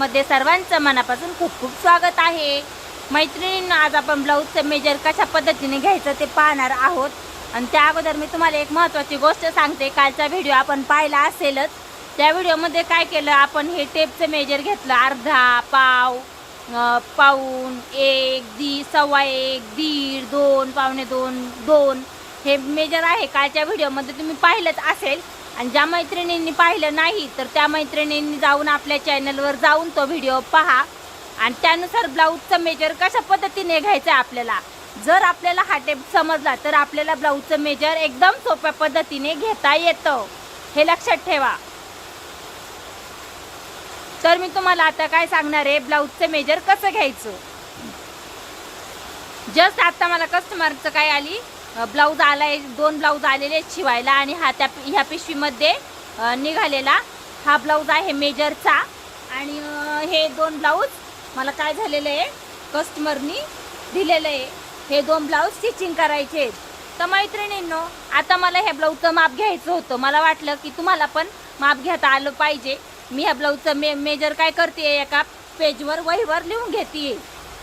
ब्लॉगमध्ये सर्वांचं मनापासून खूप खूप स्वागत आहे. मैत्रिणींना आज आपण ब्लाऊजचं मेजर कशा पद्धतीने घ्यायचं ते पाहणार आहोत. आणि त्या अगोदर मी तुम्हाला एक महत्त्वाची गोष्ट सांगते. कालचा व्हिडिओ आपण पाहिला असेलच. त्या व्हिडिओमध्ये काय केलं आपण हे टेपचं मेजर घेतलं. अर्धा पाव पाऊन पाऊण एक दी सव्वा एक दीड दोन पावणे दोन दोन. हे मेजर आहे. कालच्या व्हिडिओमध्ये तुम्ही पाहिलंच असेल. आणि ज्या मैत्रिणींनी पाहिलं नाही तर त्या मैत्रिणींनी जाऊन आपल्या चॅनलवर जाऊन तो व्हिडिओ पहा. आणि त्यानुसार ब्लाऊजचं मेजर कशा पद्धतीने घ्यायचं आहे आपल्याला? जर आपल्याला हा टेप समजला तर आपल्याला ब्लाऊजचं मेजर एकदम सोप्या पद्धतीने घेता येतं. हे लक्षात ठेवा. तर मी तुम्हाला आता काय सांगणार आहे ब्लाऊजचं मेजर कसं घ्यायचं? जस्ट आता मला कस्टमरचं काय आली? ब्लाऊज आलाय दोन ब्लाऊज आलेले आहेत शिवायला आणि हा त्या ह्या पिशवीमध्ये निघालेला. हा ब्लाऊज आहे मेजरचा आणि हे दोन ब्लाऊज मला काय झालेलं आहे कस्टमरनी दिलेलं आहे. हे दोन ब्लाऊज स्टिचिंग करायचे आहेत. तर मैत्रिणींनो आता मला ह्या ब्लाऊजचं माप घ्यायचं होतं. मला वाटलं की तुम्हाला पण माप घेता आलं पाहिजे. मी ह्या ब्लाऊजचं मे मेजर काय करते एका पेजवर वहीवर लिहून घेते.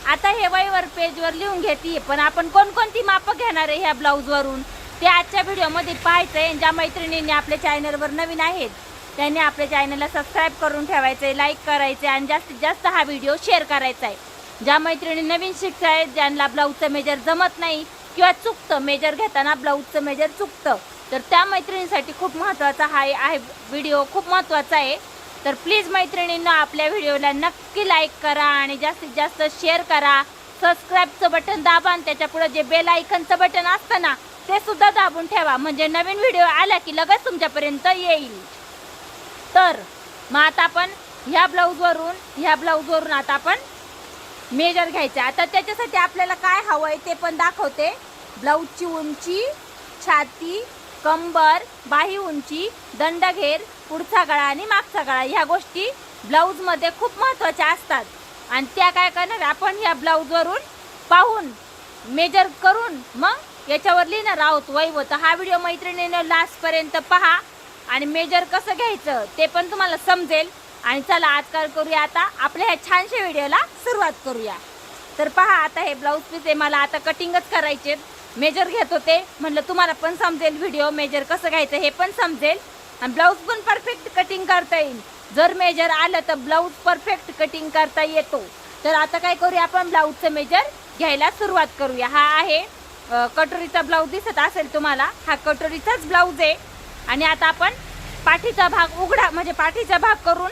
आता हे वहीवर पेजवर लिहून घेते पण आपण कोणकोणती मापं घेणार आहे ह्या ब्लाऊजवरून? ते आजच्या व्हिडिओमध्ये पाहायचं आहे ज्या मैत्रिणींनी आपल्या चॅनलवर नवीन आहेत त्यांनी आपल्या चॅनलला सबस्क्राईब करून ठेवायचं आहे लाईक करायचं आहे आणि जास्तीत जास्त हा व्हिडिओ शेअर करायचा आहे ज्या मैत्रिणी नवीन शिकत आहेत ज्यांना ब्लाऊजचं मेजर जमत नाही किंवा चुकतं मेजर घेताना ब्लाऊजचं मेजर चुकतं तर त्या मैत्रिणीसाठी खूप महत्त्वाचा हा आहे व्हिडिओ खूप महत्त्वाचा आहे. तर प्लीज मैत्रिणींना आपल्या व्हिडिओला नक्की लाईक करा आणि जास्तीत जास्त शेअर करा. सबस्क्राईबचं बटन दाबा आणि त्याच्या पुढे जे बेल आयकनचं बटन असतं ना ते सुद्धा दाबून ठेवा. म्हणजे नवीन व्हिडिओ आला की लगेच तुमच्यापर्यंत येईल. तर मग आता आपण ह्या ब्लाऊजवरून ह्या ब्लाऊजवरून आता आपण मेजर घ्यायचं. आता त्याच्यासाठी आपल्याला काय हवं आहे ते पण दाखवते. ब्लाऊजची उंची छाती कंबर बाही उंची दंडघेर पुढचा गळा आणि मागचा गळा ह्या गोष्टी ब्लाऊजमध्ये खूप महत्त्वाच्या असतात. आणि त्या काय करणार? आपण ह्या ब्लाऊजवरून पाहून मेजर करून मग याच्यावर लिहिणार आहोत वैवत हा व्हिडिओ मैत्रिणीनं लास्टपर्यंत पहा आणि मेजर कसं घ्यायचं ते पण तुम्हाला समजेल. आणि चला आजकाल करूया आता आपल्या ह्या छानशा व्हिडिओला सुरुवात करूया. तर पहा आता हे ब्लाऊज पीस आहे मला आता कटिंगच करायचे मेजर घेत होते म्हणलं तुम्हाला पण समजेल व्हिडिओ मेजर कसं घ्यायचं हे पण समजेल. आणि ब्लाऊज पण परफेक्ट कटिंग करता येईल. जर मेजर आलं तर ब्लाऊज परफेक्ट कटिंग करता येतो. तर आता काय करूया आपण? ब्लाऊजचं मेजर घ्यायला सुरुवात करूया. हा आहे कटोरीचा ब्लाऊज दिसत असेल तुम्हाला. हा कटोरीचाच ब्लाऊज आहे. आणि आता आपण पाठीचा भाग उघडा म्हणजे पाठीचा भाग करून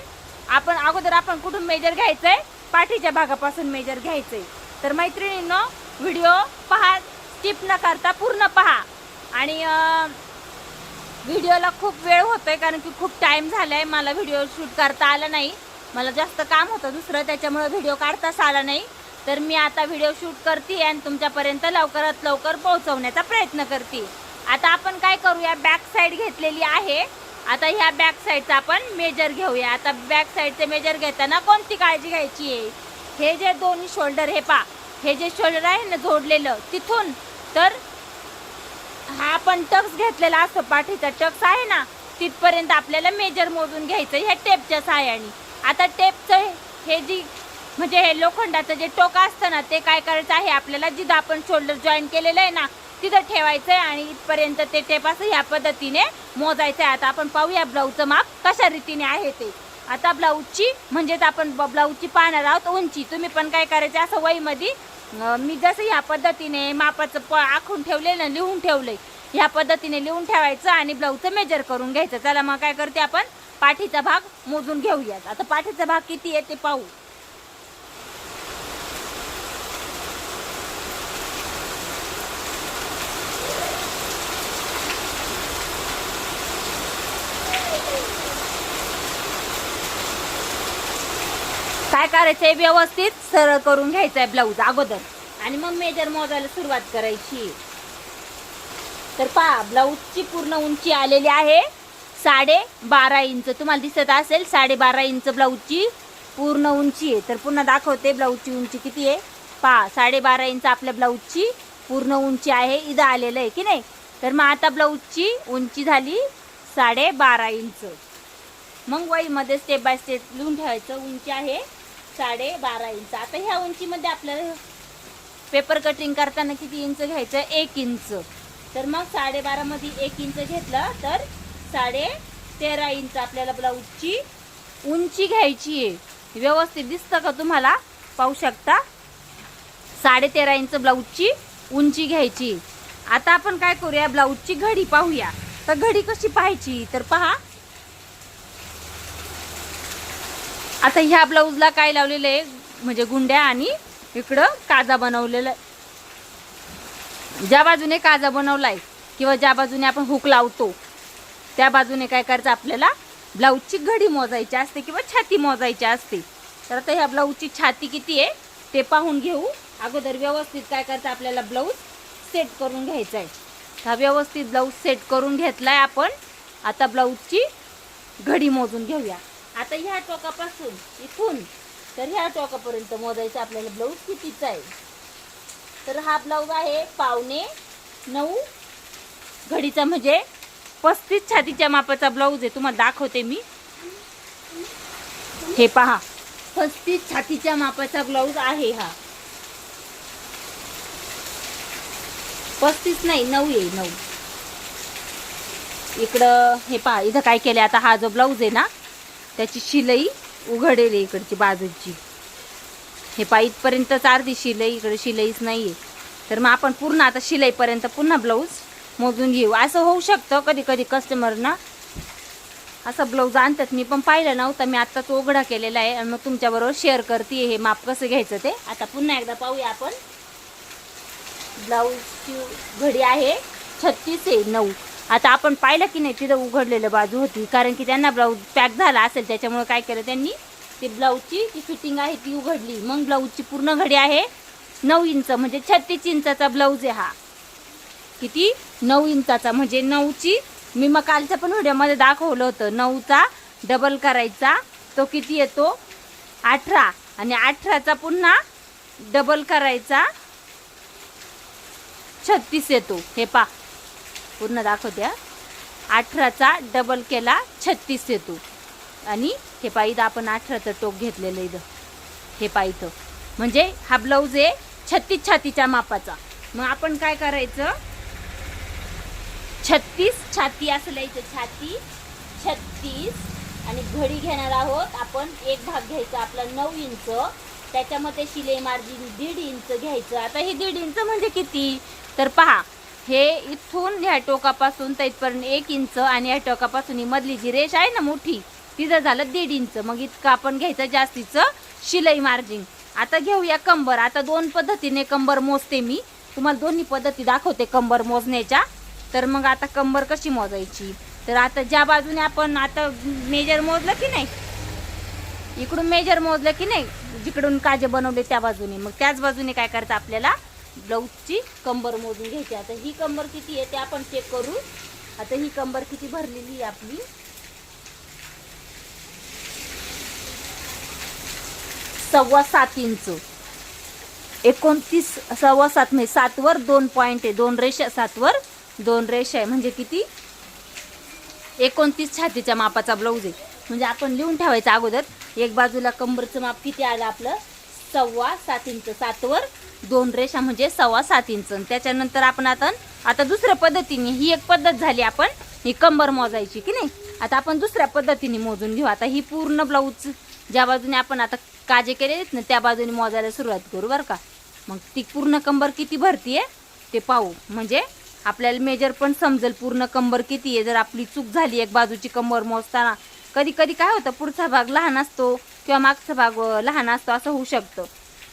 आपण अगोदर आपण कुठून मेजर घ्यायचं आहे पाठीच्या भागापासून मेजर घ्यायचं आहे तर मैत्रिणींनो व्हिडिओ पहा स्किप न करता पूर्ण पहा. आणि व्हिडिओला खूप वेळ होतोय कारण की खूप टाईम झाला आहे मला व्हिडिओ शूट करता आला नाही. मला जास्त काम होतं दुसरं त्याच्यामुळं व्हिडिओ काढताच आला नाही. तर मी आता व्हिडिओ शूट करते आणि तुमच्यापर्यंत लवकरात लवकर पोहोचवण्याचा प्रयत्न करते आता आपण काय करूया? बॅक साईड घेतलेली आहे. आता ह्या बॅक साईडचा आपण मेजर घेऊया. आता बॅक साईडचे मेजर घेताना कोणती काळजी घ्यायची आहे? हे जे दोन्ही शोल्डर हे पा हे जे शोल्डर आहे ना जोडलेलं तिथून. तर हा आपण टक्स घेतलेला असतो पाठीचा टक्स आहे ना तिथपर्यंत आपल्याला मेजर मोजून घ्यायचं ह्या टेपच्या सहाय्याने. आता टेपचं हे जी म्हणजे हे लोखंडाचं जे टोक असतं ना ते काय करायचं आहे आपल्याला जिथं आपण शोल्डर जॉईन केलेलं आहे ना तिथं ठेवायचं आहे आणि इथपर्यंत ते टेप असं ह्या पद्धतीने मोजायचं आहे आता आपण पाहूया ब्लाऊजचं माप कशा रीतीने आहे ते. आता ब्लाऊजची म्हणजेच आपण ब्लाऊजची पाहणार आहोत उंची. तुम्ही पण काय करायचं असं वहीमध्ये मी जसं ह्या पद्धतीने मापाचं प आखून ठेवले ना लिहून ठेवलंय ह्या पद्धतीने लिहून ठेवायचं आणि ब्लाऊजचं मेजर करून घ्यायचं. चला मग काय करते आपण? पाठीचा भाग मोजून घेऊयात. आता पाठीचा भाग किती आहे ते पाहू. काय करायचंय व्यवस्थित? सरळ करून घ्यायचंय ब्लाऊज अगोदर. आणि मग मेजर मोजायला सुरुवात करायची. तर पहा ब्लाऊजची पूर्ण उंची आलेली आहे साडे बारा इंच. तुम्हाला दिसत असेल साडे बारा इंच ब्लाऊजची पूर्ण उंची आहे. तर पुन्हा दाखवते ब्लाऊजची उंची किती आहे. पहा साडे बारा इंच आपल्या ब्लाऊजची पूर्ण उंची आहे. इथं आलेलं आहे की नाही? तर मग आता ब्लाऊजची उंची झाली साडे बारा इंच. मग वहीमध्ये स्टेप बाय स्टेप लिहून ठेवायचं. उंची आहे साडे बारा इंच. आता ह्या उंचीमध्ये आपल्याला पेपर कटिंग करताना किती इंच घ्यायचं? एक इंच. तर मग साडेबारामध्ये एक इंच घेतलं तर साडे तेरा इंच आपल्याला ब्लाऊजची उंची घ्यायची आहे. व्यवस्थित दिसतं का तुम्हाला? पाहू शकता? साडे तेरा इंच ब्लाऊजची उंची घ्यायची. आता आपण काय करूया? ब्लाऊजची घडी पाहूया. तर घडी कशी पाहायची? तर पहा. आता ह्या ब्लाऊजला काय लावलेलं आहे? म्हणजे गुंड्या आणि इकडं काजा बनवलेला आहे. ज्या बाजूने काजा बनवलाय किंवा ज्या बाजूने आपण हुक लावतो त्या बाजूने काय करायचं आपल्याला? ब्लाऊजची घडी मोजायची असते किंवा छाती मोजायची असते. तर आता ह्या ब्लाऊजची छाती किती आहे? ते पाहून घेऊ. अगोदर व्यवस्थित काय करायचं आपल्याला ब्लाऊज सेट करून घ्यायचा आहे. हा व्यवस्थित ब्लाऊज सेट करून घेतलाय आपण. आता ब्लाऊजची घडी मोजून घेऊया. आता ह्या टोकापासून इथून तर ह्या टोकापर्यंत मोजायचं आपल्याला ब्लाऊज कितीचा आहे? तर हा ब्लाऊज आहे पावणे नऊ. घडीचा म्हणजे पस्तीस छातीच्या मापाचा ब्लाऊज आहे. तुम्हाला दाखवते मी. हे पहा. पस्तीस छातीच्या मापाचा ब्लाऊज आहे हा. पस्तीस नाही नऊ आहे नऊ. इकडं हे पहा इथं काय केलं आता हा जो ब्लाऊज आहे ना त्याची शिलाई उघडेल आहे इकडची बाजूची. हे पा इथपर्यंतच अर्धी शिलाई इकडे शिलाईच नाही आहे तर मग आपण पूर्ण आता शिलाईपर्यंत पुन्हा ब्लाऊज मोजून घेऊ. असं होऊ शकतं कधी कधी कस्टमरना असा ब्लाऊज आणतात. मी पण पाहिलं नव्हतं. मी आत्ताच उघडा केलेला आहे. आणि मग तुमच्याबरोबर शेअर करते. हे माप कसं घ्यायचं ते. आता पुन्हा एकदा पाहूया आपण. ब्लाऊजची घडी आहे छत्तीस आहे नऊ. आता आपण पाहिलं की नाही तिथं उघडलेलं बाजू होती. कारण की त्यांना ब्लाऊज पॅक झाला असेल त्याच्यामुळे काय केलं त्यांनी ते ब्लाऊजची जी फिटिंग आहे ती उघडली. मग ब्लाऊजची पूर्ण घडी आहे नऊ इंच म्हणजे छत्तीस इंचाचा ब्लाऊज आहे हा. किती? नऊ इंचाचा म्हणजे नऊची मी मग कालच्या पण व्हिडिओमध्ये दाखवलं होतं नऊचा डबल करायचा तो किती येतो? अठरा. आणि अठराचा पुन्हा डबल करायचा छत्तीस येतो. हे पा पूर्ण दाखव द्या. अठराचा डबल केला छत्तीस येतो. आणि हे पा आपण अठराचं टोक घेतलेलं इथं. हे पा म्हणजे हा ब्लाऊज आहे छत्तीस छातीच्या मापाचा. मग आपण काय करायचं? छत्तीस छाती असं लिहायचं छाती छत्तीस. आणि घडी घेणार आहोत आपण. एक भाग घ्यायचा आपला नऊ इंच. त्याच्यामध्ये शिलाई मार्जिन दीड इंच घ्यायचं. आता हे दीड इंच म्हणजे किती? तर पहा हे इथून ह्या टोकापासून तर इथपर्यंत एक इंच आणि या टोकापासून ही मधली जी रेष आहे ना मोठी तिथं झालं दीड इंच. मग इतकं आपण घ्यायचं जास्तीचं शिलाई मार्जिन. आता घेऊया कंबर. आता दोन पद्धतीने कंबर मोजते मी. तुम्हाला दोन्ही पद्धती दाखवते कंबर मोजण्याच्या. तर मग आता कंबर कशी मोजायची? तर आता ज्या बाजूने आपण आता मेजर मोजलं की नाही? इकडून मेजर मोजलं की नाही? जिकडून काजे बनवले त्या बाजूने. मग त्याच बाजूने काय करायचं आपल्याला? ब्लाऊजची कंबर मोजून घ्यायची. आता ही कंबर किती आहे ते आपण चेक करू. आता ही कंबर किती भरलेली आहे आपली? सव्वा सात इंच. एकोणतीस सव्वा सात म्हणजे सातवर दोन पॉईंट आहे. दोन रेषा सातवर दोन रेषा आहे. म्हणजे किती? एकोणतीस छातीच्या मापाचा ब्लाऊज आहे. म्हणजे आपण लिहून ठेवायचं अगोदर एक बाजूला कंबरचं माप किती आलं आपलं? सव्वा सात इंच. सातवर दोन रेषा म्हणजे सव्वा सात इंच. आणि त्याच्यानंतर आपण आता आता दुसऱ्या पद्धतीने ही एक पद्धत झाली आपण ही कंबर मोजायची की नाही? आता आपण दुसऱ्या पद्धतीने मोजून घेऊ. आता ही पूर्ण ब्लाऊज ज्या बाजूने आपण आता काजे केले ना त्या बाजूने मोजायला सुरुवात करू बरं का? मग ती पूर्ण कंबर किती भरती आहे ते पाहू. म्हणजे आपल्याला मेजर पण समजेल पूर्ण कंबर किती आहे जर आपली चूक झाली एक बाजूची कंबर मोजताना कधी कधी काय होतं पुढचा भाग लहान असतो. किंवा मागचा भाग लहान असतो असं होऊ शकतं.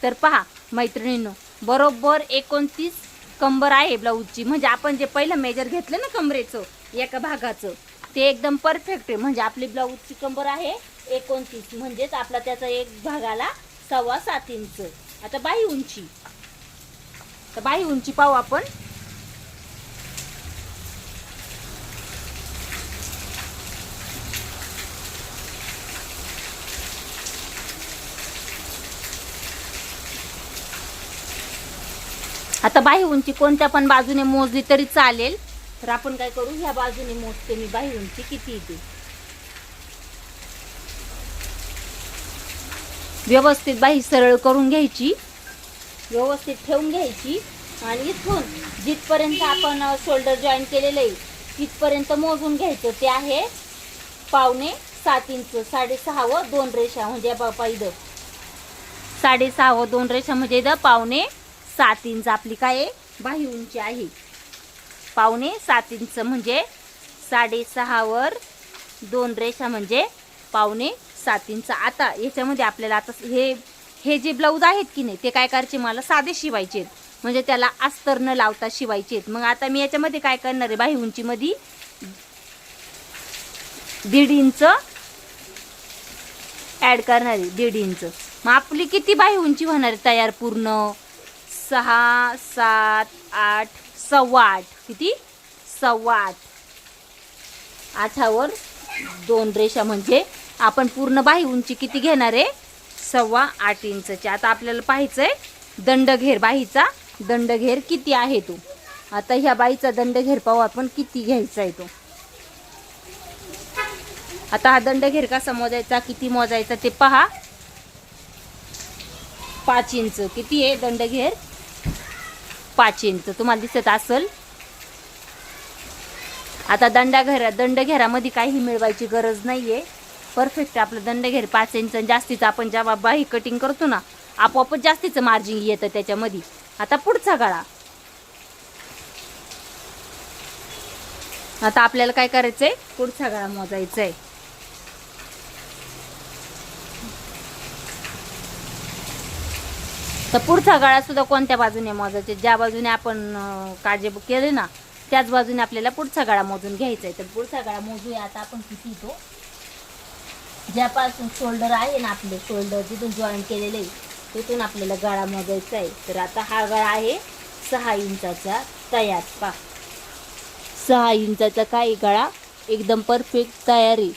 तर पहा मैत्रिणींनो बरोबर एकोणतीस कंबर आहे ब्लाऊजची म्हणजे आपण जे पहिलं मेजर घेतलं ना कमरेचं एका भागाचं ते एकदम परफेक्ट आहे. म्हणजे आपली ब्लाऊजची कंबर आहे एकोणतीस. म्हणजेच आपला त्याचा एक भागाला सव्वा सात इंच. आता बाही उंची. तर बाही उंची पाहू आपण. आता बाही उंची कोणत्या पण बाजूने मोजली तरी चालेल. तर आपण काय करू? ह्या बाजूने मोजते मी बाही उंची किती येते? व्यवस्थित बाही सरळ करून घ्यायची. व्यवस्थित ठेवून घ्यायची. आणि इथून जिथपर्यंत आपण शोल्डर जॉईन केलेलं आहे तिथपर्यंत मोजून घ्यायचं. ते आहे पावणे सात इंच साडेसहा व दोन रेषा. म्हणजे बापा इथं साडेसहा व दोन रेषा म्हणजे इथं पावणे सात इंच आपली काय आहे? बाही उंची आहे. पावणे सात इंच म्हणजे साडेसहावर दोन रेषा म्हणजे पावणे सात इंच. आता याच्यामध्ये आपल्याला आता हे हे जे ब्लाऊज आहेत की नाही ते काय करायचे? मला साधे शिवायचे आहेत. म्हणजे त्याला अस्तर न लावता शिवायचे आहेत. मग आता मी याच्यामध्ये काय करणार आहे? बाही उंचीमध्ये दीड इंच ॲड करणार आहे. दीड इंच. मग आपली किती बाही उंची होणार आहे तयार पूर्ण? सहा सात आठ सव्वा आठ किती? सव्वा आठ आठावर दोन रेषा म्हणजे आपण पूर्ण बाही उंची किती घेणार आहे? सव्वा आठ इंचची. आता आपल्याला पाहायचं आहे दंडघेर. बाहीचा दंडघेर किती आहे तो? आता ह्या बाईचा दंडघेर पाहू आपण किती घ्यायचा आहे तो. आता हा दंडघेर कसा मोजायचा किती मोजायचा ते पहा. पाच इंच. किती आहे दंडघेर? पाच इंच. तुम्हाला दिसत असल. आता दंडाघेरा दंडघेरामध्ये काही मिळवायची गरज नाहीये. परफेक्ट आपलं दंडघेर पाच इंच जास्तीचं आपण जेव्हा बाही कटिंग करतो ना आपोआपच जास्तीचं मार्जिन येतं त्याच्यामध्ये. आता पुढचा गळा. आता आपल्याला काय करायचंय? पुढचा गळा मोजायचा आहे तर पुढचा गळा सुद्धा कोणत्या बाजूने मोजायचे? ज्या बाजूने आपण काळजी केले ना त्याच बाजूने आपल्याला पुढचा गळा मोजून घ्यायचा आहे तर पुढचा गळा मोजूया. आता आपण किती तो ज्यापासून शोल्डर आहे ना आपले शोल्डर जिथून जॉईन केलेले आहे तिथून आपल्याला गळा मोजायचा आहे तर आता हा गळा आहे सहा इंचाचा तयार. पा सहा इंचाचा काय गळा? एकदम परफेक्ट तयारी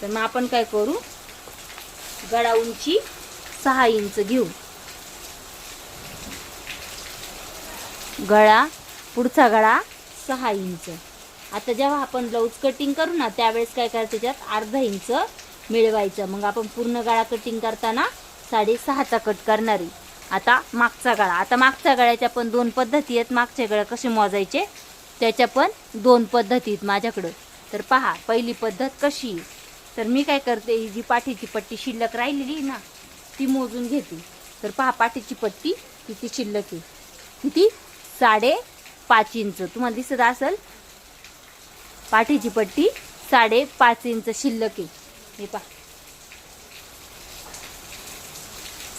तर मग आपण काय करू? गळा उंची सहा इंच घेऊ. गळा पुढचा गळा सहा इंच. आता जेव्हा आपण ब्लाऊज कटिंग करू ना त्यावेळेस काय करायचं त्याच्यात? अर्धा इंच मिळवायचं. मग आपण पूर्ण गळा कटिंग करताना साडेसहाचा कट करणारी आता मागचा गळा. आता मागच्या गळ्याच्या पण दोन पद्धती आहेत. मागच्या गळा कसे मोजायचे? त्याच्या पण दोन पद्धती आहेत माझ्याकडं. तर पहा पहिली पद्धत कशी आहे? तर मी काय करते ही जी पाठीची पट्टी शिल्लक राहिलेली आहे ना ती मोजून घेते. तर पहा पाठीची पट्टी किती शिल्लक आहे. किती? साडे पाच इंच. तुम्हाला दिसत असेल? पाठीची पट्टी साडे पाच इंच शिल्लक आहे. हे पहा.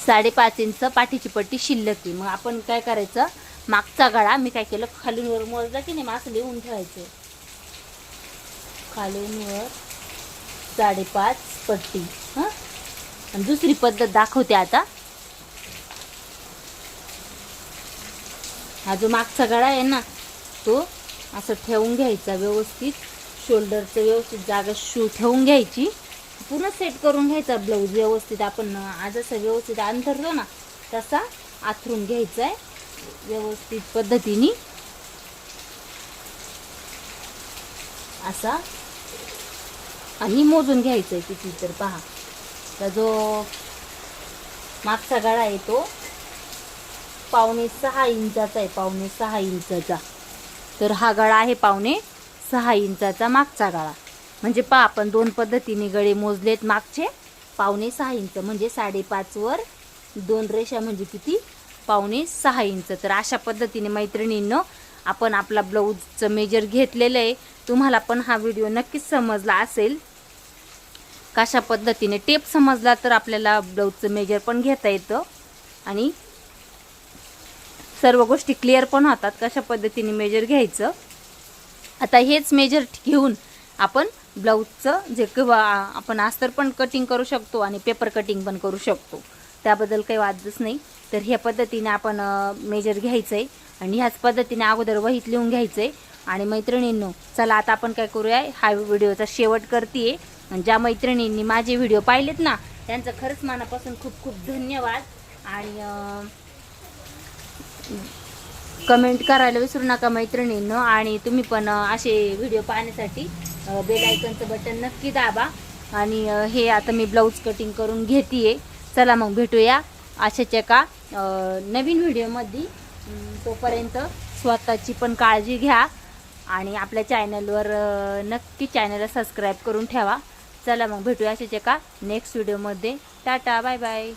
साडेपाच इंच पाठीची पट्टी शिल्लक आहे. मग आपण काय करायचं? मागचा गळा मी काय केलं? खालून वर मोजला की नाही मागं लिहून ठेवायचं. खालून वर साडेपाच पट्टी. हां? आणि दुसरी पद्धत दाखवते आता. हा जो मागचा गळा आहे ना तो असं ठेवून घ्यायचा व्यवस्थित. शोल्डरचं व्यवस्थित जागा शू ठेवून घ्यायची. पूर्ण सेट करून घ्यायचा ब्लाऊज व्यवस्थित आपण. आज असं व्यवस्थित अंतरतो ना तसा आथरून घ्यायचा आहे व्यवस्थित पद्धतीने. असा. आणि मोजून घ्यायचं आहे किती तर पहा. तर जो मागचा गळा आहे तो पावणे सहा इंचाचा आहे पावणे सहा इंचाचा. तर हा गळा आहे पावणे सहा इंचाचा मागचा गळा. म्हणजे पहा आपण दोन पद्धतीने गळे मोजलेत मागचे पावणे सहा इंच म्हणजे साडेपाचवर दोन रेषा म्हणजे किती? पावणे सहा इंच. तर अशा पद्धतीने मैत्रिणींनं आपण आपला ब्लाऊजचं मेजर घेतलेलं आहे. तुम्हाला पण हा व्हिडिओ नक्कीच समजला असेल. कशा पद्धतीने टेप समजला तर आपल्याला ब्लाऊजचं मेजर पण घेता येतं. आणि सर्व गोष्टी क्लिअर पण होतात कशा पद्धतीने मेजर घ्यायचं. आता हेच मेजर घेऊन आपण ब्लाऊजचं जे किंवा आपण अस्तर पण कटिंग करू शकतो आणि पेपर कटिंग पण करू शकतो. त्याबद्दल काही वादच नाही. तर ह्या पद्धतीने आपण मेजर घ्यायचं आहे आणि ह्याच पद्धतीने अगोदर वहीत लिहून घ्यायचं आहे आणि मैत्रिणींनो चला आता आपण काय करूया हा व्हिडिओचा शेवट करते आणि ज्या मैत्रिणींनी माझे व्हिडिओ पाहिलेत ना त्यांचं खरंच मनापासून खूप खूप धन्यवाद. आणि कमेंट करायला विसरू नका मैत्रिणींनो. आणि तुम्ही पण असे व्हिडिओ पाहण्यासाठी बेलायकनचं बटन नक्की दाबा. आणि हे आता मी ब्लाऊज कटिंग करून घेते चला मग भेटूया अशाच एका नवीन व्हिडिओमध्ये तोपर्यंत स्वतःची पण काळजी घ्या. आणि आपल्या चॅनलवर नक्की चॅनलला सबस्क्राईब करून ठेवा. चला मग भेटूया अशाच एका नेक्स्ट व्हिडिओमध्ये टाटा बाय बाय